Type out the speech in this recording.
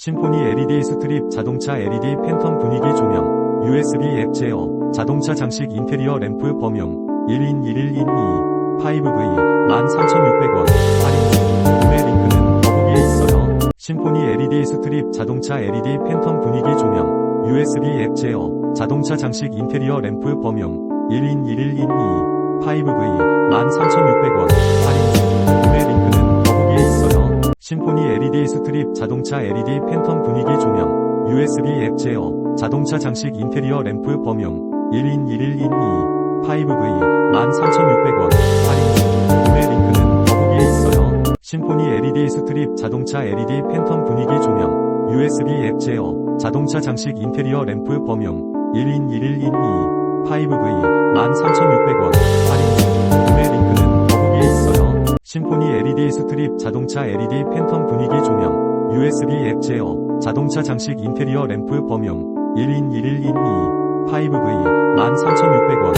심포니 LED 스트립 자동차 LED 팬텀 분위기 조명 USB 앱 제어 자동차 장식 인테리어 램프 범용 1인 1일 1 2 5V 13,600원 할인 중 구매 링크는 더보기에 있어요. 심포니 LED 스트립 자동차 LED 팬텀 분위기 조명 USB 앱 제어 자동차 장식 인테리어 램프 범용 1인 1일 1 2 5V 13,600원 스트립 자동차 LED 팬텀 분위기 조명 USB 앱 제어 자동차 장식 인테리어 램프 범용 1인 1일 1 2 5V 13,600원 할인 중 구매 링크는 더보기에 있어요. 심포니 LED 스트립 자동차 LED 팬텀 분위기 조명 USB 앱 제어 자동차 장식 인테리어 램프 범용 1인 1일 1 2 5V 13,600원 할인 중 심포니 LED 스트립 자동차 LED 팬텀 분위기 조명 USB 앱 제어 자동차 장식 인테리어 램프 범용 1인 1일 1 2 5V 13,600원